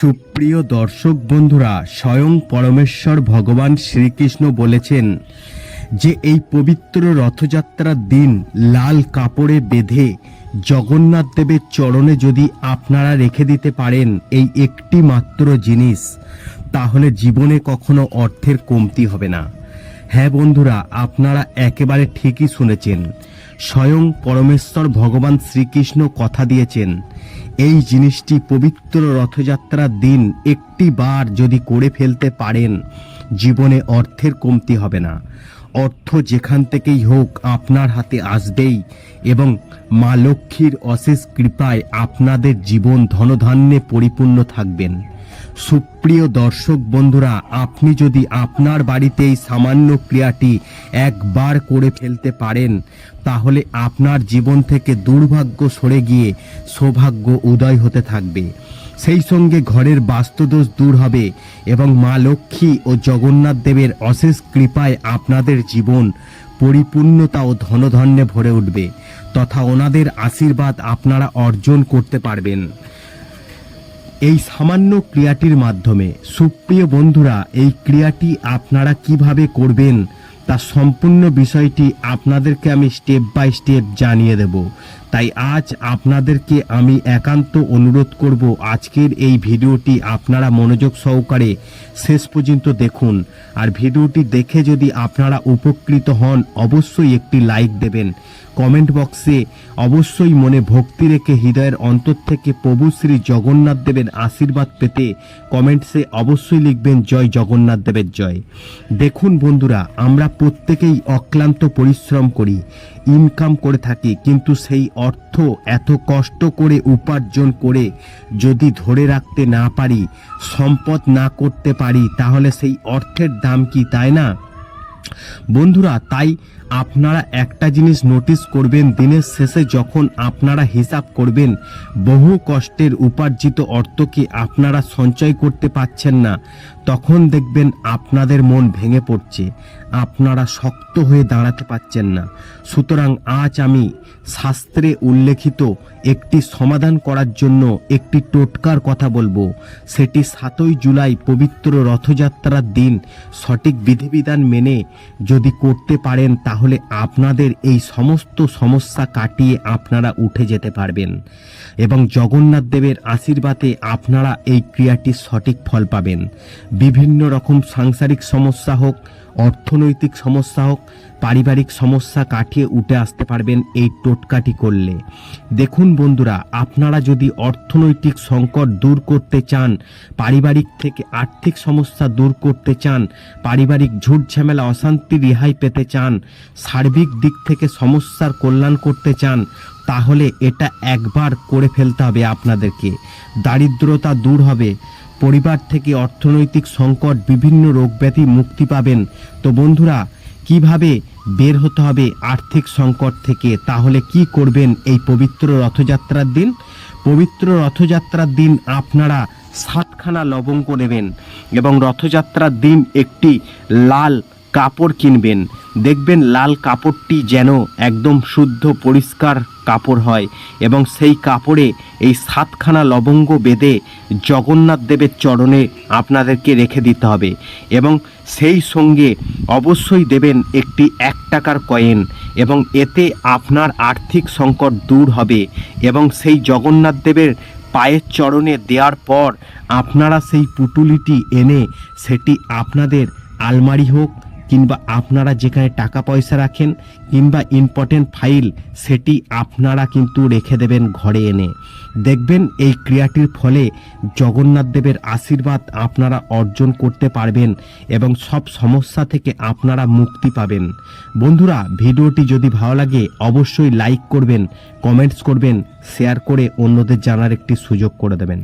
সুপ্রিয় দর্শক বন্ধুরা, স্বয়ং পরমেশ্বর ভগবান শ্রীকৃষ্ণ বলেছেন যে এই পবিত্র রথযাত্রার দিন লাল কাপড়ে বেঁধে জগন্নাথ দেবের চরণে যদি আপনারা রেখে দিতে পারেন এই একটি মাত্র জিনিস, তাহলে জীবনে কখনো অর্থের কমতি হবে না। হ্যাঁ বন্ধুরা, আপনারা একেবারে ঠিকই শুনেছেন। স্বয়ং পরমেশ্বর ভগবান শ্রীকৃষ্ণ কথা দিয়েছেন, এই জিনিসটি পবিত্র রথযাত্রার দিন একটি বার যদি করে ফেলতে পারেন, জীবনে অর্থের কমতি হবে না। অর্থ যেখান থেকেই হোক আপনার হাতে আসবেই এবং মা লক্ষ্মীর অশেষ কৃপায় আপনাদের জীবন ধনধান্যে পরিপূর্ণ থাকবেন। সুপ্রিয় দর্শক বন্ধুরা, আপনি যদি আপনার বাড়িতে এই সামান্য ক্রিয়াটি একবার করে ফেলতে পারেন, তাহলে আপনার জীবন থেকে দুর্ভাগ্য সরে গিয়ে সৌভাগ্য উদয় হতে থাকবে। সেই সঙ্গে ঘরের বাস্তুদোষ দূর হবে এবং মা লক্ষ্মী ও জগন্নাথ দেবের অশেষ কৃপায় আপনাদের জীবন পরিপূর্ণতা ও ধনধান্যে ভরে উঠবে তথা ওনাদের আশীর্বাদ আপনারা অর্জন করতে পারবেন। এই সামান্য ক্রিয়াটির মাধ্যমে সুপ্রিয় বন্ধুরা, এই ক্রিয়াটি আপনারা কীভাবে করবেন তার সম্পূর্ণ বিষয়টি আপনাদেরকে আমি স্টেপ বাই স্টেপ জানিয়ে দেব। তাই আজ আপনাদেরকে আমি একান্ত অনুরোধ করব আজকের এই ভিডিওটি আপনারা মনোযোগ সহকারে শেষ পর্যন্ত দেখুন। আর ভিডিওটি দেখে যদি আপনারা উপকৃত হন, অবশ্যই একটি লাইক দেবেন। কমেন্ট বক্সে, অবশ্যই মনে ভক্তি রেখে হৃদয়ের অন্তর থেকে প্রভু শ্রী জগন্নাথ দেবের আশীর্বাদ পেতে কমেন্টসে অবশ্যই লিখবেন, জয় জগন্নাথ দেবের জয়। দেখুন বন্ধুরা, আমরা প্রত্যেকেই অক্লান্ত পরিশ্রম করি ইনকাম করে থাকি, কিন্তু সেই অর্থ এত কষ্ট করে উপার্জন করে যদি ধরে রাখতে না পারি, সম্পদ না করতে পারি, তাহলে সেই অর্থের দাম কি, তাই না? বন্ধুরা, তাই আপনারা একটা জিনিস নোটিস করবেন, দিনের শেষে যখন আপনারা হিসাব করবেন, বহু কষ্টের উপার্জিত অর্থকে আপনারা সঞ্চয় করতে পাচ্ছেন না, তখন দেখবেন আপনাদের মন ভেঙে পড়ছে। আপনারা শক্ত হয়ে দাঁড়াতে পাচ্ছেন না। সুতরাং আজ আমি শাস্ত্রে উল্লেখিত একটি সমাধান করার জন্য একটি টোটকার কথা বলব। সেটি সাতই জুলাই পবিত্র রথযাত্রার দিন সঠিক বিধিবিধান মেনে যদি করতে পারেন, তাহলে আপনাদের এই সমস্ত সমস্যা কাটিয়ে আপনারা উঠে যেতে পারবেন এবং জগন্নাথ দেবের আশীর্বাদে আপনারা এই ক্রিয়াটির সঠিক ফল পাবেন। বিভিন্ন রকম সাংসারিক সমস্যা হোক অর্থনৈতিক সমস্যা হোক, পারিবারিক সমস্যা কাটিয়ে উঠে আসতে পারবেন এই টোটকাটি করলে। দেখুন বন্ধুরা, আপনারা যদি অর্থনৈতিক সংকট দূর করতে চান, পারিবারিক থেকে আর্থিক সমস্যা দূর করতে চান, পারিবারিক ঝুট ঝামেলা, অশান্তি রেহাই পেতে চান, সার্বিক দিক থেকে সমস্যার কল্যাণ করতে চান, তাহলে এটা একবার করে ফেলতে হবে আপনাদেরকে। দারিদ্রতা দূর হবে। পরিবার থেকে অর্থনৈতিক সংকট, বিভিন্ন রোগ ব্যাধি মুক্তি পাবেন। তো বন্ধুরা, কীভাবে বের হতে হবে আর্থিক সংকট থেকে? তাহলে কি করবেন এই পবিত্র রথযাত্রার দিন? পবিত্র রথযাত্রার দিন আপনারা সাতখানা লবঙ্গ নেবেন এবং রথযাত্রার দিন একটি লাল কাপড় কিনবেন। দেখবেন লাল কাপড়টি যেন একদম শুদ্ধ পরিষ্কার কাপড় হয় এবং সেই কাপড়ে এই সাতখানা লবঙ্গ বেঁধে জগন্নাথ দেবের চরণে আপনাদেরকে রেখে দিতে হবে এবং সেই সঙ্গে অবশ্যই দেবেন একটি এক টাকার কয়েন এবং এতে আপনার আর্থিক সংকট দূর হবে এবং সেই জগন্নাথ দেবের পায়ের চরণে দেওয়ার পর আপনারা সেই পুটুলিটি এনে সেটি আপনাদের আলমারি হোক কিংবা আপনারা যেখানে টাকা পয়সা রাখেন কিংবা ইম্পর্টেন্ট ফাইল সেটি আপনারা কিন্তু রেখে দেবেন ঘরে এনে। দেখবেন এই ক্রিয়াটির ফলে জগন্নাথ দেবের আশীর্বাদ আপনারা অর্জন করতে পারবেন এবং সব সমস্যা থেকে আপনারা মুক্তি পাবেন। বন্ধুরা, ভিডিওটি যদি ভালো লাগে, অবশ্যই লাইক করবেন কমেন্টস করবেন শেয়ার করে অন্যদের জানার একটি সুযোগ করে দেবেন।